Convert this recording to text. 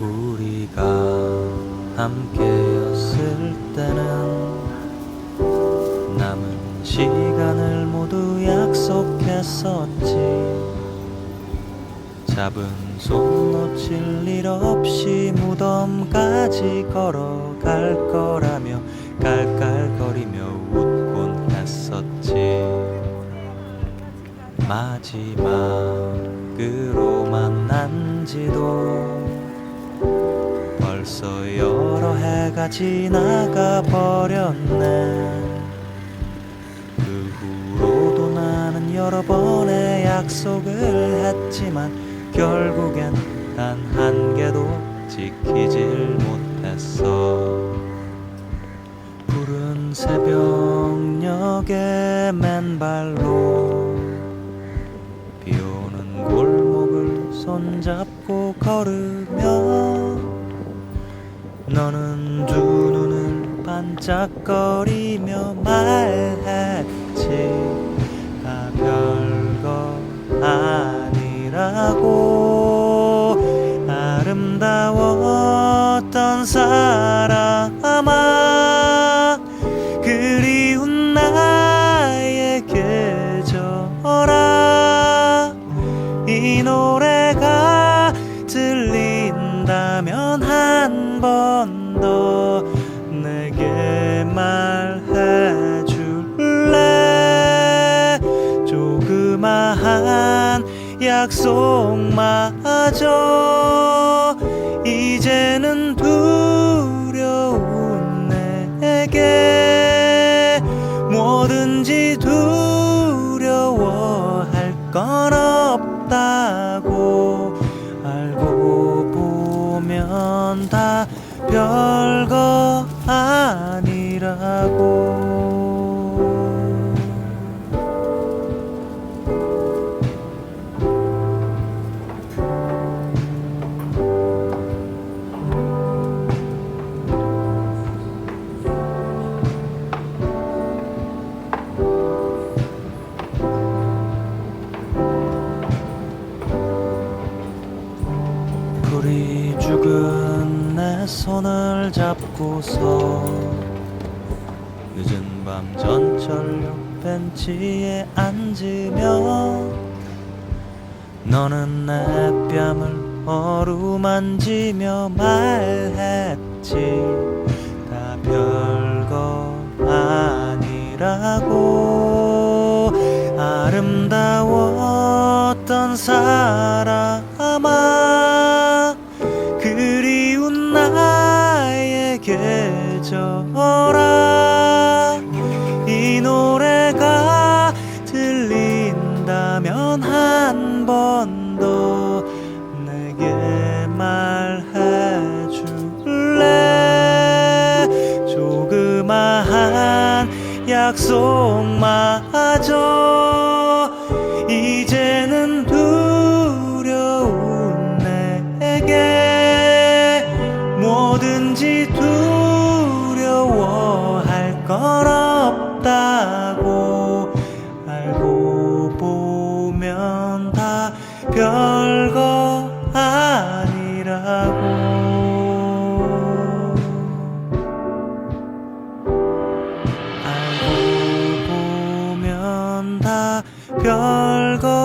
우리가 함께였을 때는 남은 시간을 모두 약속했었지. 잡은 손 놓칠 일 없이 무덤까지 걸어갈 거라며 깔깔거리며 웃곤 했었지. 마지막으로 만난 지도 벌써 여러 해가 지나가 버렸네. 그 후로도 나는 여러 번의 약속을 했지만 결국엔 단 한 개도 지키질 못했어. 푸른 새벽녘에 맨발로 비 오는 골목을 손잡고 걸으며 너는 두 눈을 반짝거리며 말했지. 다 별거 아니라고. 아름다웠던 사람아. 그리운 나의 계절아. 이 노래가 들린다면 한 번 더 내게 말해 줄래? 조그마한 약속마저 이제는 별거 아니라고 내 손을 잡고서 늦은 밤 전철역 벤치에 앉으며 너는 내 뺨을 어루만지며 말했지. 다 별거 아니라고. 아름다웠던 사람 약속마저 이제는 두려운 내게 뭐든지 두려워할 건 없다고 알고 보면 다 별거 아니라고 별거